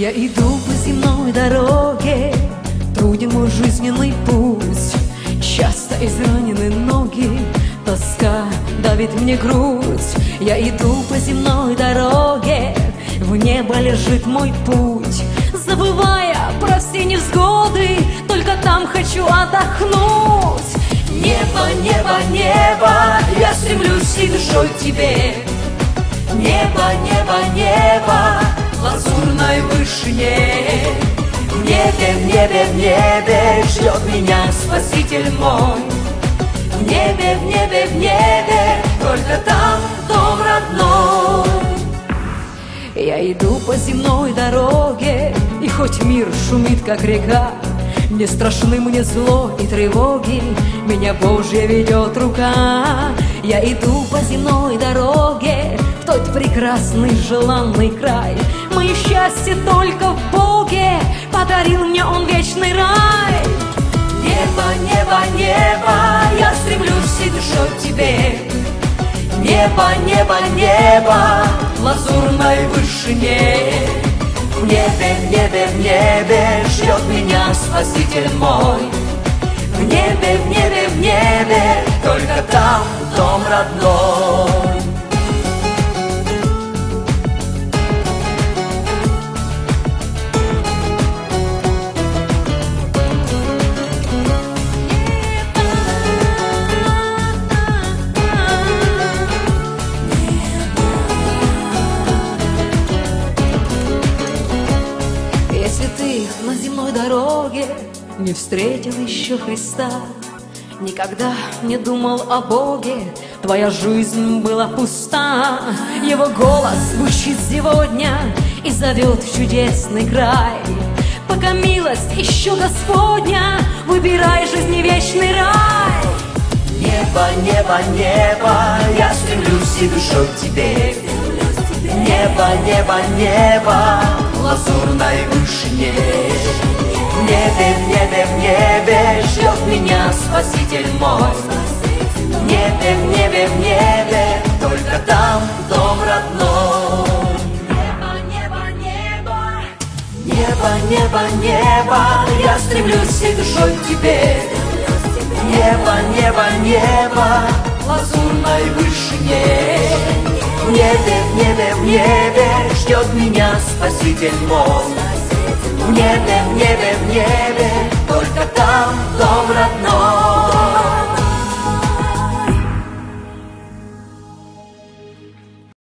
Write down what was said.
Я иду по земной дороге, труден мой жизненный путь. Часто изранены ноги, тоска давит мне грудь. Я иду по земной дороге, в небо лежит мой путь. Забывая про все невзгоды, только там хочу отдохнуть. Небо, небо, небо, я стремлюсь и душой к тебе. Небе, в небе, ждет меня Спаситель мой. В небе, в небе, в небе, только там дом родной. Я иду по земной дороге, и хоть мир шумит, как река, Не страшны мне зло и тревоги, Меня Божья ведет рука. Я иду по земной дороге, В тот прекрасный желанный край. Мое счастье только в Боге, Подарил мне Он вечный рай. Небо, небо, небо, я стремлюсь и душой к тебе. Небо, небо, небо, лазурной вышине. В небе, в небе, в небе ждет меня Спаситель мой. В небе, в небе, в небе, только там дом родной. Ты на земной дороге не встретил еще Христа, Никогда не думал о Боге, твоя жизнь была пуста. Его голос звучит сегодня и зовет в чудесный край. Пока милость еще Господня, выбирай жизни вечный рай. Небо, небо, небо, я стремлюсь и душой к тебе. Небо, небо, небо, лазурной вышине. В небе, в небе, в небе ждет меня Спаситель мой. В небе, в небе, в небе, только там дом родной. Небо, небо, небо, небо, небо, небо, я стремлюсь и душой к тебе. Небо, небо, небо, меня Спаситель мой. В небе, в небе, в небе, только там дом родной.